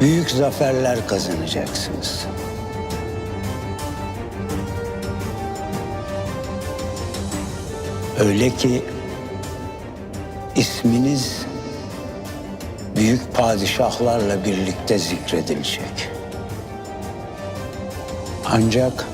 büyük zaferler kazanacaksınız. Öyle ki isminiz büyük padişahlarla birlikte zikredilecek. Ancak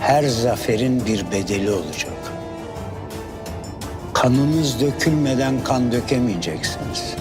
her zaferin bir bedeli olacak. Kanınız dökülmeden kan dökemeyeceksiniz.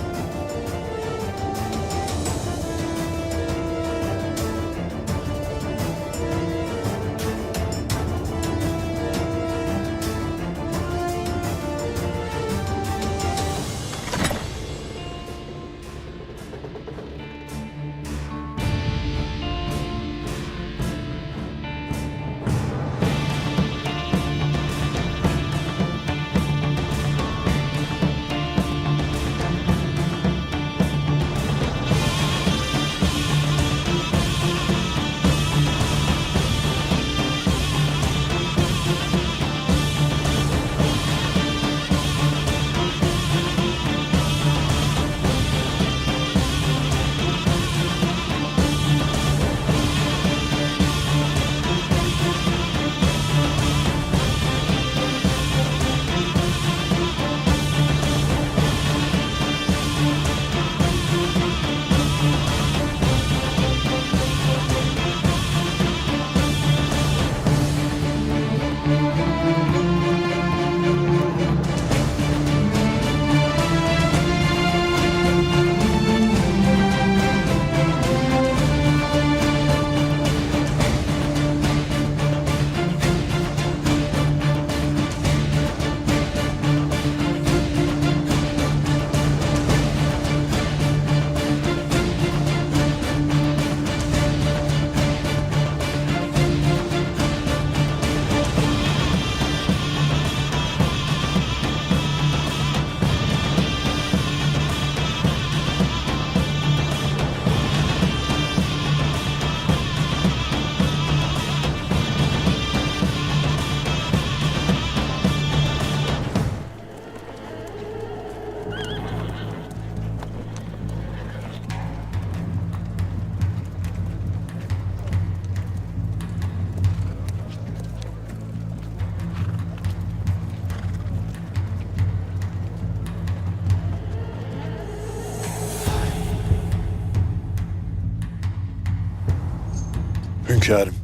Hünkârım.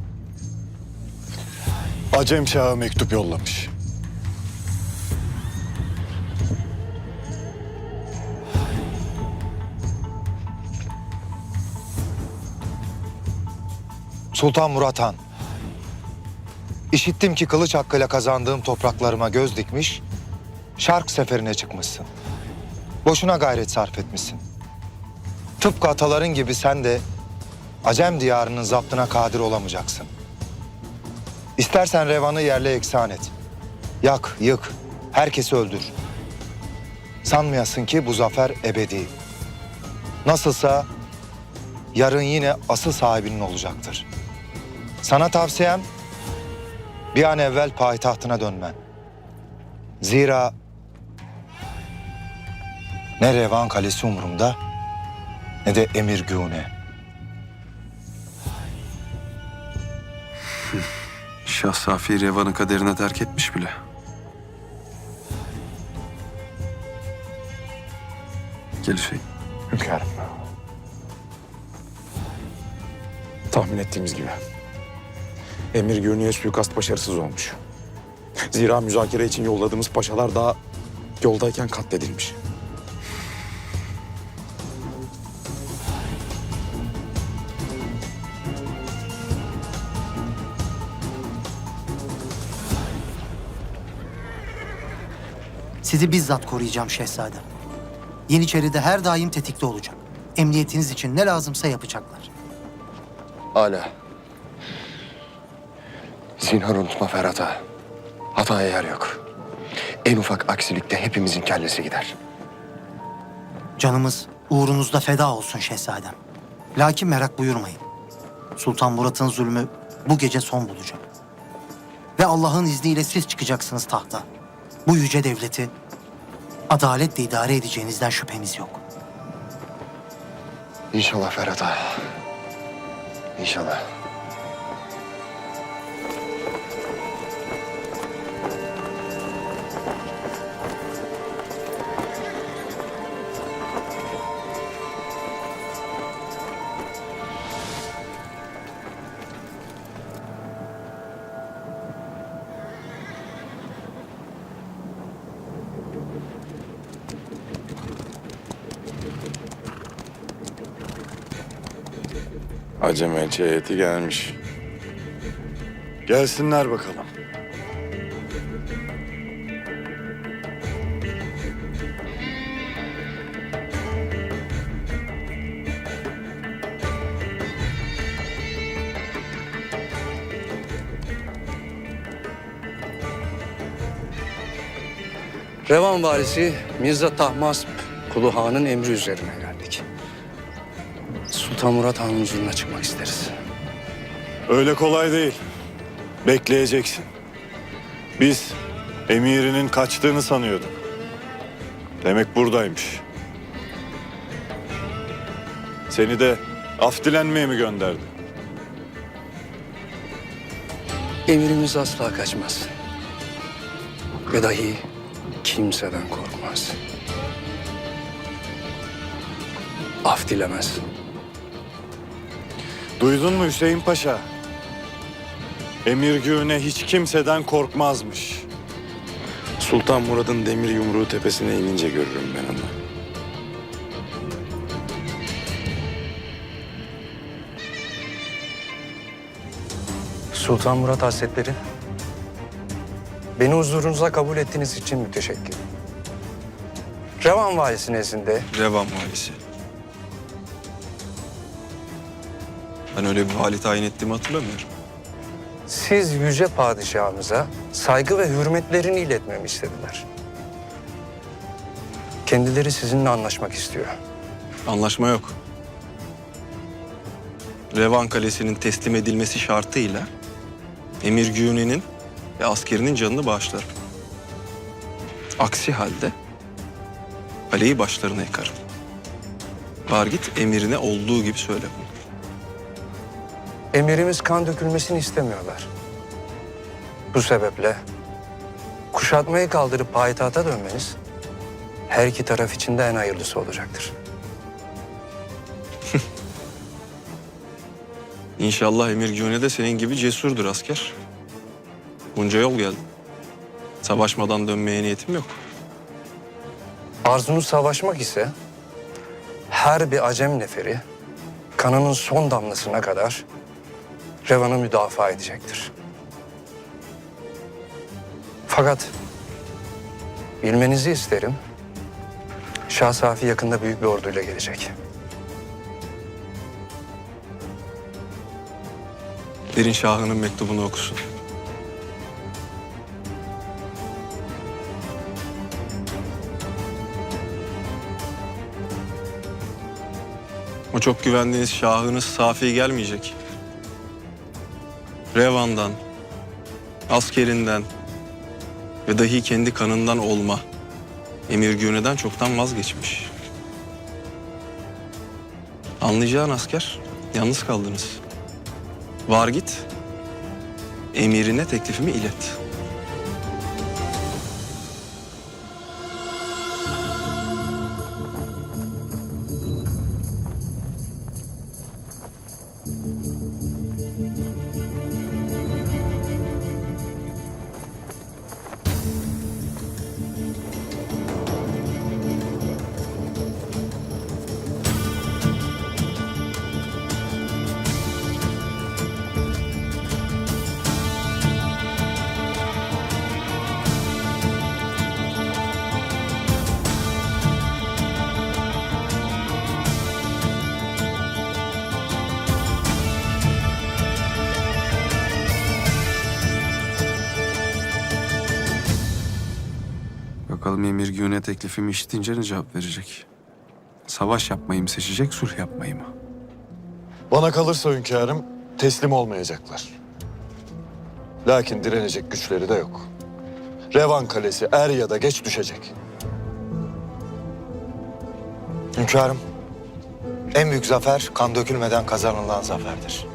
Acem Şah'a mektup yollamış. Sultan Murat Han. İşittim ki kılıç hakkıyla kazandığım topraklarıma göz dikmiş, şark seferine çıkmışsın. Boşuna gayret sarf etmişsin. Tıpkı ataların gibi sen de Acem diyarının zaptına kadir olamayacaksın. İstersen revanı yerle eksan et. Yak, yık, herkesi öldür. Sanmayasın ki bu zafer ebedi. Nasılsa yarın yine asıl sahibinin olacaktır. Sana tavsiyem bir an evvel payitahtına dönmen. Zira ne Revan Kalesi umurumda ne de Emir Güne. Şah Safi Revan'ı kaderine terk etmiş bile. Gel Hüseyin. Hünkârım. Tahmin ettiğimiz gibi. Emir Gürniye suikast başarısız olmuş. Zira müzakere için yolladığımız paşalar daha yoldayken katledilmiş. Sizi bizzat koruyacağım şehzadem. Yeniçeri'de her daim tetikte olacak. Emniyetiniz için ne lazımsa yapacaklar. Hala. Zinhar unutma Ferhat'a. Hataya yer yok. En ufak aksilikte hepimizin kellesi gider. Canımız uğrunuzda feda olsun şehzadem. Lakin merak buyurmayın. Sultan Murat'ın zulmü bu gece son bulacak. Ve Allah'ın izniyle siz çıkacaksınız tahta. Bu yüce devleti adaletle idare edeceğinizden şüphemiz yok. İnşallah Ferhat ağa. İnşallah. Acem elçi heyeti gelmiş. Gelsinler bakalım. Revan valisi Mirza Tahmasp Kulu Han'ın emri üzerine. Sultan Murat Han'ın huzuruna çıkmak isteriz. Öyle kolay değil. Bekleyeceksin. Biz emirinin kaçtığını sanıyorduk. Demek buradaymış. Seni de af dilenmeye mi gönderdi? Emirimiz asla kaçmaz. Ve dahi kimseden korkmaz. Af dilemez. Duydun mu Hüseyin Paşa? Emir Güğüne hiç kimseden korkmazmış. Sultan Murad'ın demir yumruğu tepesine inince görürüm ben onu. Sultan Murat Hazretleri, beni huzurunuza kabul ettiğiniz için müteşekkirim. Revan valisi nezdinde Revan valisi. Ben öyle bir vali tayin ettiğimi hatırlamıyorum. siz yüce padişahımıza saygı ve hürmetlerini iletmemi istediler. Kendileri sizinle anlaşmak istiyor. Anlaşma yok. Revan Kalesi'nin teslim edilmesi şartıyla Emir Güne'nin ve askerinin canını bağışlarım. Aksi halde kaleyi başlarına yıkarım. Var git emirine olduğu gibi söyle bunu. Emirimiz kan dökülmesini istemiyorlar. Bu sebeple kuşatmayı kaldırıp payitahta dönmeniz her iki taraf için de en hayırlısı olacaktır. İnşallah Emir Güne de senin gibi cesurdur asker. Bunca yol geldim. Savaşmadan dönmeye niyetim yok. Arzunuz savaşmak ise her bir acem neferi kanının son damlasına kadar Revan'ı müdafaa edecektir. Fakat bilmenizi isterim. Şah Safi yakında büyük bir orduyla gelecek. Derin Şahı'nın mektubunu okusun. O çok güvendiğiniz Şahınız Safi gelmeyecek. Revan'dan, askerinden ve dahi kendi kanından olma Emir Güne'den çoktan vazgeçmiş. Anlayacağın asker, yalnız kaldınız. Var git. Emirine teklifimi ilet. Bakalım Emir Güne teklifimi işitince ne cevap verecek? Savaş yapmayı mı seçecek, sulh yapmayı mı? Bana kalırsa hünkârım teslim olmayacaklar. Lakin direnecek güçleri de yok. Revan Kalesi er ya da geç düşecek. Hünkârım, En büyük zafer kan dökülmeden kazanılan zaferdir.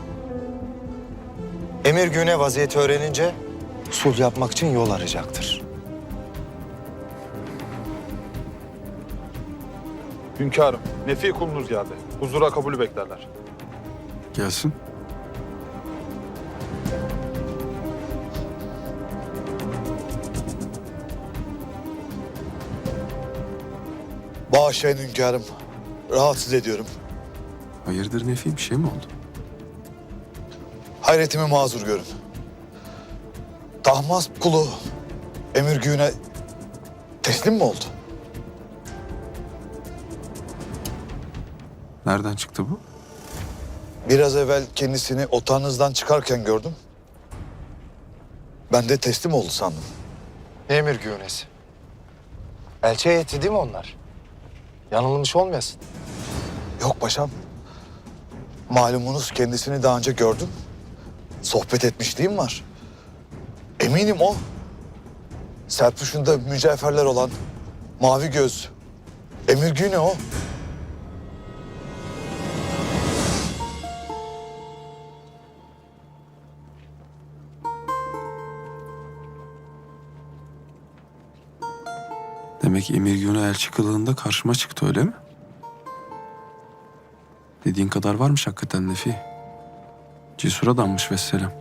Emir Güne vaziyeti öğrenince sulh yapmak için yol arayacaktır. Hünkârım, Nefi kulunuz geldi. Huzura kabulü beklerler. Gelsin. Bağışlayın hünkârım. Rahatsız ediyorum. Hayırdır Nefi bir şey mi oldu? Hayretimi mazur görün. Tahmas kulu emir güğüne teslim mi oldu? Nereden çıktı bu? Biraz evvel kendisini otağınızdan çıkarken gördüm. Ben de teslim oldu sandım. Emir Güne'si. Elçi heyeti değil mi onlar? Yanılmış olmayasın. Yok paşam. Malumunuz kendisini daha önce gördüm. Sohbet etmişliğim var. Eminim o. Serpuş'un da mücevherler olan mavi göz. Emir Güne o. Demek Emir Güne elçi kılığında karşıma çıktı öyle mi? Dediğin kadar varmış hakikaten Nefi. Cesur adammış vesselam.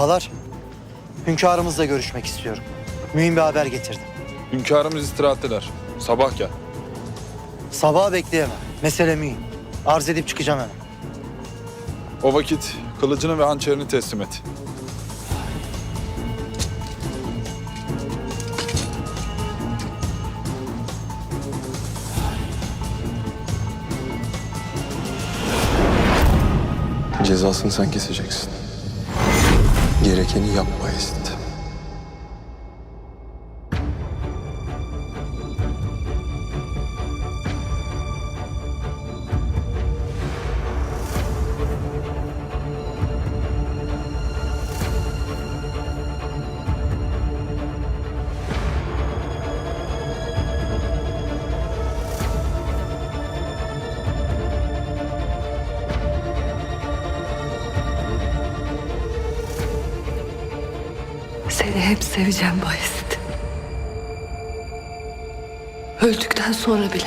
Ağalar, hünkârımızla görüşmek istiyorum. Mühim bir haber getirdim. Hünkârımız istirahatteler. Sabah gel. Sabaha bekleyemem. Mesele mühim. Arz edip çıkacağım hemen. O vakit kılıcını ve hançerini teslim et. Cezasını sen keseceksin. Gerekeni yap hep seveceğim Bayezid. Öldükten sonra bile.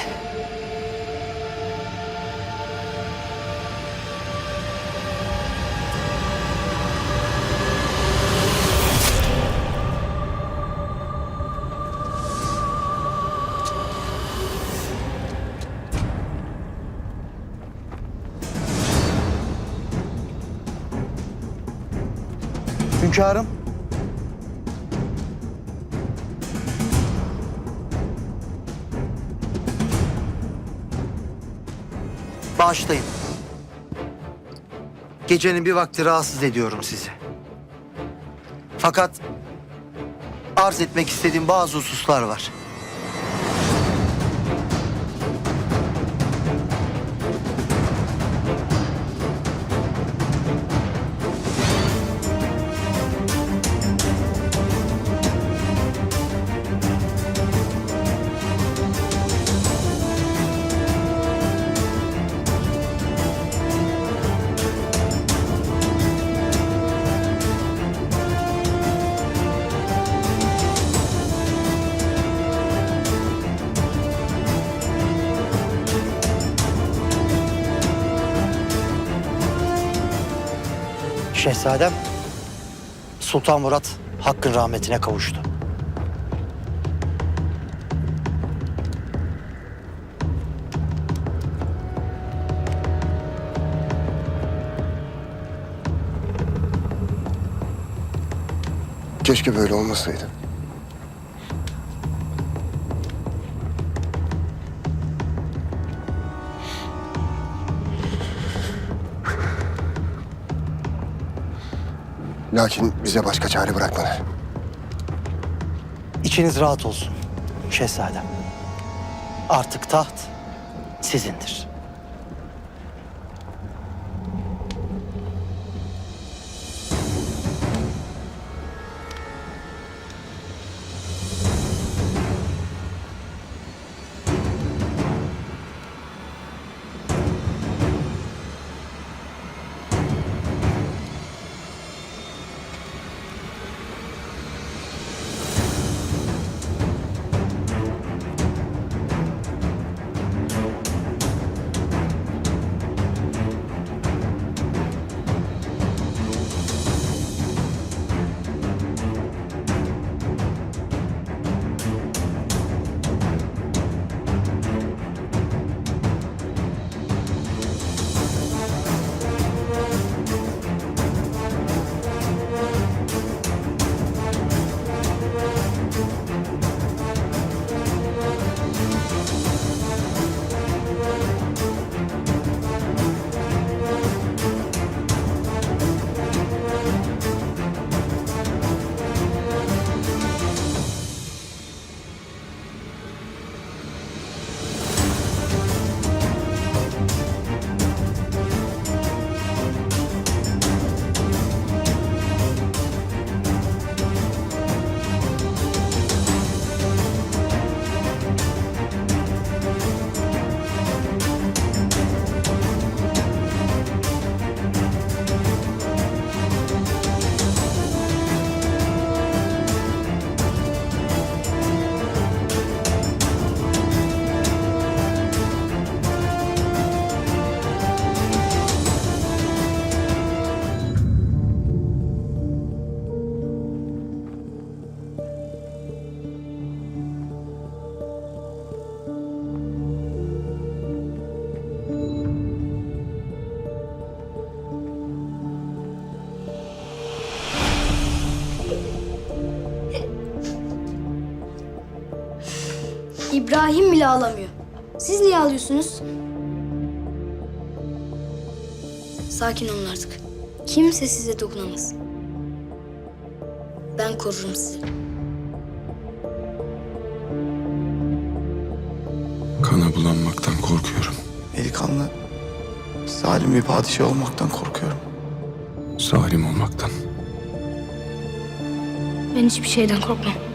Hünkârım, Bağışlayın. Gecenin bir vakti rahatsız ediyorum sizi. Fakat arz etmek istediğim bazı hususlar var. Şehzadem, Sultan Murat hakkın rahmetine kavuştu. Keşke böyle olmasaydı. Lakin bize başka çare bırakmadı. İçiniz rahat olsun şehzadem. Artık taht sizindir. İbrahim bile ağlamıyor. Siz niye ağlıyorsunuz? Sakin olun artık. Kimse size dokunamaz. Ben korurum sizi. Kana bulanmaktan korkuyorum. Delikanlı, zalim bir padişah olmaktan korkuyorum. Zalim olmaktan. Ben hiçbir şeyden korkmam.